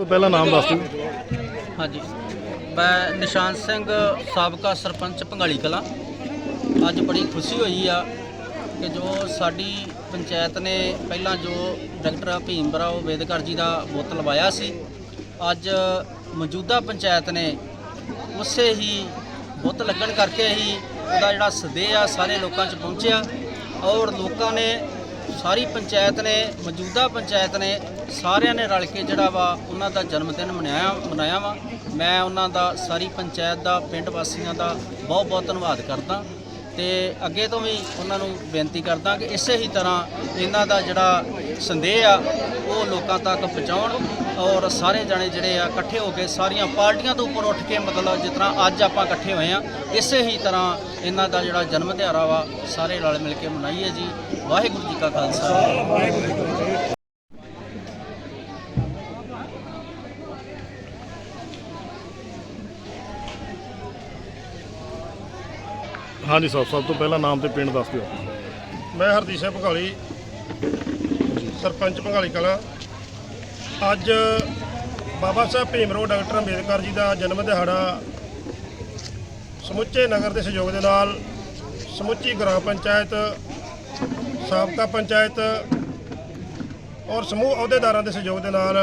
ਤੋਂ ਪਹਿਲਾਂ ਨਾਮ ਦੱਸ ਦਿਓ। ਹਾਂਜੀ। ਮੈਂ ਨਿਸ਼ਾਨ ਸਿੰਘ, ਸਾਬਕਾ ਸਰਪੰਚ ਭੰਗਾਲੀ ਕਲਾਂ। ਅੱਜ ਬੜੀ ਖੁਸ਼ੀ ਹੋਈ ਆ ਕਿ ਜੋ ਸਾਡੀ ਪੰਚਾਇਤ ਨੇ ਪਹਿਲਾਂ ਜੋ ਡਾਕਟਰ ਭੀਮ ਰਾਓ ਅੰਬੇਦਕਰ ਜੀ ਦਾ ਬੁੱਤ ਲਵਾਇਆ ਸੀ, ਅੱਜ ਮੌਜੂਦਾ ਪੰਚਾਇਤ ਨੇ ਉਸੇ ਹੀ ਬੁੱਤ ਲੱਗਣ ਕਰਕੇ ਹੀ ਉਹਦਾ ਜਿਹੜਾ ਸਦੇਹ ਆ, ਸਾਰੇ ਲੋਕਾਂ 'ਚ ਪਹੁੰਚਿਆ ਔਰ ਲੋਕਾਂ ਨੇ ਸਾਰੀ ਪੰਚਾਇਤ ਨੇ, ਮੌਜੂਦਾ ਪੰਚਾਇਤ ਨੇ, ਸਾਰਿਆਂ ਨੇ ਰਲ ਕੇ ਜਿਹੜਾ ਵਾ ਉਹਨਾਂ ਦਾ ਜਨਮ ਦਿਨ ਮਨਾਇਆ ਮਨਾਇਆ ਵਾ। ਮੈਂ ਉਹਨਾਂ ਦਾ, ਸਾਰੀ ਪੰਚਾਇਤ ਦਾ, ਪਿੰਡ ਵਾਸੀਆਂ ਦਾ ਬਹੁਤ ਬਹੁਤ ਧੰਨਵਾਦ ਕਰਦਾ। ਤੇ ਅੱਗੇ ਤੋਂ ਵੀ ਉਹਨਾਂ ਨੂੰ ਬੇਨਤੀ ਕਰਦਾ ਕਿ ਇਸੇ ਹੀ ਤਰ੍ਹਾਂ ਇਹਨਾਂ ਦਾ ਜਿਹੜਾ ਸੰਦੇਹ ਆ, ਉਹ ਲੋਕਾਂ ਤੱਕ ਪਹੁੰਚਾਉਣ ਔਰ ਸਾਰੇ ਜਣੇ ਜਿਹੜੇ ਆ ਇਕੱਠੇ ਹੋ ਕੇ ਸਾਰੀਆਂ ਪਾਰਟੀਆਂ ਤੋਂ ਉੱਪਰ ਉੱਠ ਕੇ ਮਤਲਬ ਜਿਸ ਤਰ੍ਹਾਂ ਅੱਜ ਆਪਾਂ ਇਕੱਠੇ ਹੋਏ ਆ, ਇਸੇ ਹੀ ਤਰ੍ਹਾਂ ਇਹਨਾਂ ਦਾ ਜਿਹੜਾ ਜਨਮ ਦਿਹਾੜਾ ਵਾ ਸਾਰੇ ਰਲ ਮਿਲ ਕੇ ਮਨਾਈਏ ਜੀ। ਵਾਹਿਗੁਰੂ ਜੀ ਕਾ ਖਾਲਸਾ। ਹਾਂਜੀ ਸਾਹਿਬ ਸਭ ਤੋਂ ਪਹਿਲਾਂ ਨਾਮ ਤੇ ਪਿੰਡ ਦੱਸ ਦਿਓ। ਮੈਂ ਹਰਦੀਪ ਸਿੰਘ ਭਗਾਲੀ, ਸਰਪੰਚ ਭਗਾਲੀ ਕਲਾਂ। ਅੱਜ ਬਾਬਾ ਸਾਹਿਬ ਭੀਮ ਡਾਕਟਰ ਅੰਬੇਦਕਰ ਜੀ ਦਾ ਜਨਮ ਦਿਹਾੜਾ ਸਮੁੱਚੇ ਨਗਰ ਦੇ ਸਹਿਯੋਗ ਦੇ ਨਾਲ ਸਮੁੱਚੀ ਗ੍ਰਾਮ ਪੰਚਾਇਤ, ਸਾਬਕਾ ਪੰਚਾਇਤ ਔਰ ਸਮੂਹ ਅਹੁਦੇਦਾਰਾਂ ਦੇ ਸਹਿਯੋਗ ਦੇ ਨਾਲ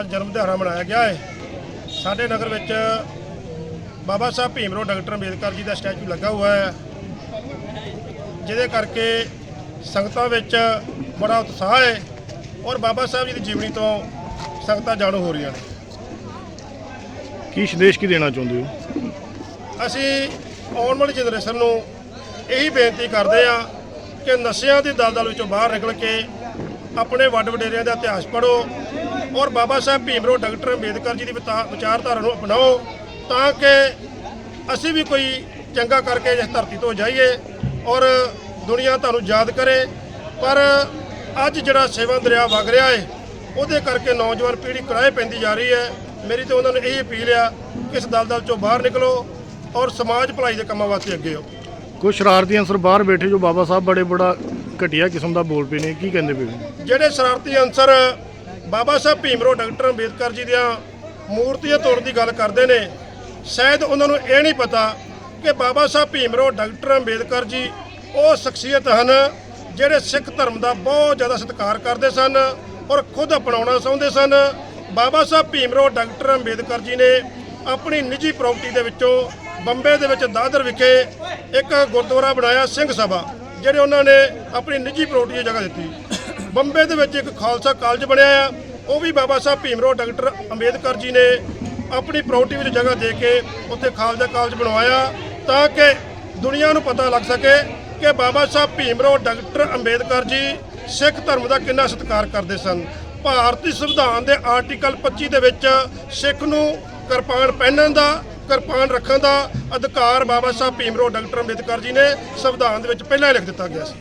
ਅੱਜ ਜਨਮ ਦਿਹਾੜਾ ਮਨਾਇਆ ਗਿਆ ਹੈ। ਸਾਡੇ ਨਗਰ ਵਿੱਚ ਬਾਬਾ ਸਾਹਿਬ ਭੀਮ ਰਾਓ ਡਾਕਟਰ ਅੰਬੇਦਕਰ ਜੀ ਦਾ ਸਟੈਚੂ ਲੱਗਾ ਹੋਇਆ ਹੈ ਜਿਹਦੇ ਕਰਕੇ ਸੰਗਤਾਂ ਵਿੱਚ ਬੜਾ ਉਤਸ਼ਾਹ ਹੈ ਔਰ ਬਾਬਾ ਸਾਹਿਬ ਜੀ ਦੀ ਜੀਵਨੀ ਤੋਂ ਸੰਗਤਾਂ ਜਾਣੂ ਹੋ ਰਹੀਆਂ ਨੇ। ਕੀ ਸੰਦੇਸ਼ ਕੀ ਦੇਣਾ ਚਾਹੁੰਦੇ ਹੋ? ਅਸੀਂ ਆਉਣ ਵਾਲੀ ਜਨਰੇਸ਼ਨ ਨੂੰ ਇਹੀ ਬੇਨਤੀ ਕਰਦੇ ਆ ਕਿ ਨਸ਼ਿਆਂ ਦੀ ਦਲਦਲ ਵਿੱਚੋਂ ਬਾਹਰ ਨਿਕਲ ਕੇ ਆਪਣੇ ਵੱਡ ਵਡੇਰਿਆਂ ਦਾ ਇਤਿਹਾਸ ਪੜ੍ਹੋ ਔਰ ਬਾਬਾ ਸਾਹਿਬ ਭੀਮ ਰਾਓ ਡਾਕਟਰ ਅੰਬੇਦਕਰ ਜੀ ਦੀ ਵਿਚਾਰਧਾਰਾ ਨੂੰ ਅਪਣਾਓ। ਤਾਂ ਕਿ ਅਸੀਂ ਵੀ ਕੋਈ ਚੰਗਾ ਕਰਕੇ ਇਸ ਧਰਤੀ ਤੋਂ ਜਾਈਏ ਔਰ ਦੁਨੀਆ ਤੁਹਾਨੂੰ ਯਾਦ ਕਰੇ। ਪਰ ਅੱਜ ਜਿਹੜਾ ਸੇਵਾ ਦਰਿਆ ਵਗ ਰਿਹਾ ਹੈ ਉਹਦੇ ਕਰਕੇ ਨੌਜਵਾਨ ਪੀੜ੍ਹੀ ਕਿਰਾਏ ਪੈਂਦੀ ਜਾ ਰਹੀ ਹੈ ਮੇਰੀ ਤੇ ਉਹਨਾਂ ਨੂੰ ਇਹ ਅਪੀਲ ਆ ਕਿ ਇਸ ਦਲਦਲ ਚੋਂ ਬਾਹਰ ਨਿਕਲੋ ਔਰ ਸਮਾਜ ਭਲਾਈ ਦੇ ਕੰਮਾਂ ਵਾਸਤੇ ਅੱਗੇ ਆਓ। ਕੁਝ ਸ਼ਰਾਰਤੀ ਅੰਸਰ ਬਾਹਰ ਬੈਠੇ ਜੋ ਬਾਬਾ ਸਾਹਿਬ ਬੜੇ ਬੜਾ ਘਟੀਆ ਕਿਸਮ ਦਾ ਬੋਲ ਪਏ ਨੇ ਕੀ ਕਹਿੰਦੇ ਪਏ? ਜਿਹੜੇ ਸ਼ਰਾਰਤੀ ਅਨਸਰ ਬਾਬਾ ਸਾਹਿਬ ਭੀਮ ਰਾਓ ਡਾਕਟਰ ਅੰਬੇਦਕਰ ਜੀ ਦੀਆਂ ਮੂਰਤੀਆਂ ਤੋੜਨ ਦੀ ਗੱਲ ਕਰਦੇ ਨੇ ਸ਼ਾਇਦ ਉਹਨਾਂ ਨੂੰ ਇਹ ਨਹੀਂ ਪਤਾ ਕਿ ਬਾਬਾ ਸਾਹਿਬ ਭੀਮ ਰਾਓ ਡਾਕਟਰ ਅੰਬੇਦਕਰ ਜੀ ਉਹ ਸ਼ਖਸੀਅਤ ਹਨ ਜਿਹੜੇ ਸਿੱਖ ਧਰਮ ਦਾ ਬਹੁਤ ਜ਼ਿਆਦਾ ਸਤਿਕਾਰ ਕਰਦੇ ਸਨ ਔਰ ਖੁਦ ਅਪਣਾਉਣਾ ਚਾਹੁੰਦੇ ਸਨ। ਬਾਬਾ ਸਾਹਿਬ ਭੀਮ ਰਾਓ ਡਾਕਟਰ ਅੰਬੇਦਕਰ ਜੀ ਨੇ ਆਪਣੀ ਨਿੱਜੀ ਪ੍ਰਾਪਰਟੀ ਦੇ ਵਿੱਚੋਂ ਬੰਬੇ ਦੇ ਵਿੱਚ ਦਾਦਰ ਵਿਖੇ ਇੱਕ ਗੁਰਦੁਆਰਾ ਬਣਾਇਆ ਸਿੰਘ ਸਭਾ, ਜਿਹੜੇ ਉਹਨਾਂ ਨੇ ਆਪਣੀ ਨਿੱਜੀ ਪ੍ਰਾਪਰਟੀ ਦੀ ਜਗ੍ਹਾ ਦਿੱਤੀ। ਬੰਬੇ ਦੇ ਵਿੱਚ ਇੱਕ ਖਾਲਸਾ ਕਾਲਜ ਬਣਿਆ ਆ, ਉਹ ਵੀ ਬਾਬਾ ਸਾਹਿਬ ਭੀਮ ਰਾਓ ਡਾਕਟਰ ਅੰਬੇਦਕਰ ਜੀ ਨੇ ਆਪਣੀ ਪ੍ਰਾਪਰਟੀ ਵਿੱਚ ਜਗ੍ਹਾ ਦੇ ਕੇ ਉੱਥੇ ਖਾਲਸਾ ਕਾਲਜ ਬਣਵਾਇਆ ਤਾਂ ਕਿ ਦੁਨੀਆ ਨੂੰ ਪਤਾ ਲੱਗ ਸਕੇ ਕਿ ਬਾਬਾ ਸਾਹਿਬ ਭੀਮ ਰਾਓ, ਡਾਕਟਰ ਅੰਬੇਦਕਰ ਜੀ ਸਿੱਖ ਧਰਮ ਦਾ ਕਿੰਨਾ ਸਤਿਕਾਰ ਕਰਦੇ ਸਨ। ਭਾਰਤੀ ਸੰਵਿਧਾਨ ਦੇ ਆਰਟੀਕਲ 25 ਦੇ ਵਿੱਚ ਸਿੱਖ ਨੂੰ ਕਿਰਪਾਨ ਪਹਿਨਣ ਦਾ, ਕਿਰਪਾਨ ਰੱਖਣ ਦਾ ਅਧਿਕਾਰ ਬਾਬਾ ਸਾਹਿਬ ਭੀਮ ਰਾਓ, ਡਾਕਟਰ ਅੰਬੇਦਕਰ ਜੀ ਨੇ ਸੰਵਿਧਾਨ ਦੇ ਵਿੱਚ ਪਹਿਲਾਂ ਹੀ ਲਿਖ ਦਿੱਤਾ ਗਿਆ ਸੀ।